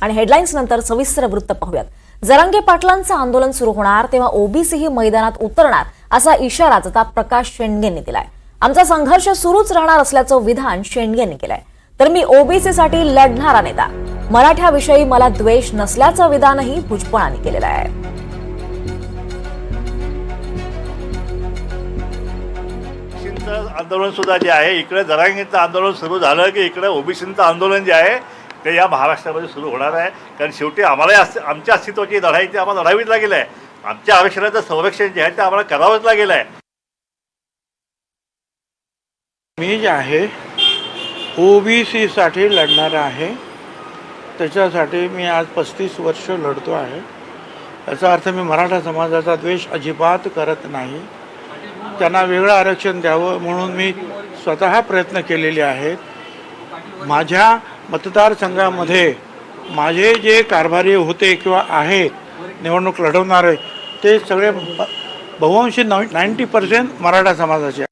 आणि हेडलाईन्स नंतर सविस्तर वृत्त पाहूयात. जरांगे पाटलांचं आंदोलन सुरू होणार तेव्हा ओबीसीही मैदानात उतरणार असा इशाराच आता प्रकाश शेंडगेंनी दिलाय. आमचा संघर्ष सुरूच राहणार असल्याचं विधान शेंडगेंनी केलंय. तर मी ओबीसीसाठी लढणारा नेता. मराठ्याविषयी मला द्वेष नसल्याचं विधानही भुजबळांनी केलेलं आहे. आंदोलन सुद्धा जे आहे इकडे जरांगीचं आंदोलन सुरू झालं की इकडे ओबीसीचं आंदोलन जे आहे ते या महाराष्ट्रामध्ये सुरू होणार आहे. कारण शेवटी आम्हाला अस्ति- आमच्या अस्तित्वाची लढाई ती आम्हाला लढावीच लागेल आहे. आमच्या आरक्षणाचं संरक्षण जे आहे ते आम्हाला करावंच लागेल आहे. मी जे आहे ओबीसीसाठी लढणार आहे. त्याच्यासाठी मी आज पस्तीस वर्ष लढतो आहे. याचा अर्थ मी मराठा समाजाचा द्वेष अजिबात करत नाही. त्यांना वेगळं आरक्षण द्यावं म्हणून मी स्वतः प्रयत्न केलेले आहेत. माझ्या मतदारसंघामध्ये माझे जे कारभारी होते किंवा आहेत निवडणूक लढवणारे ते सगळे ब- बहुअंशी नाईंटी पर्सेंट मराठा समाजाचे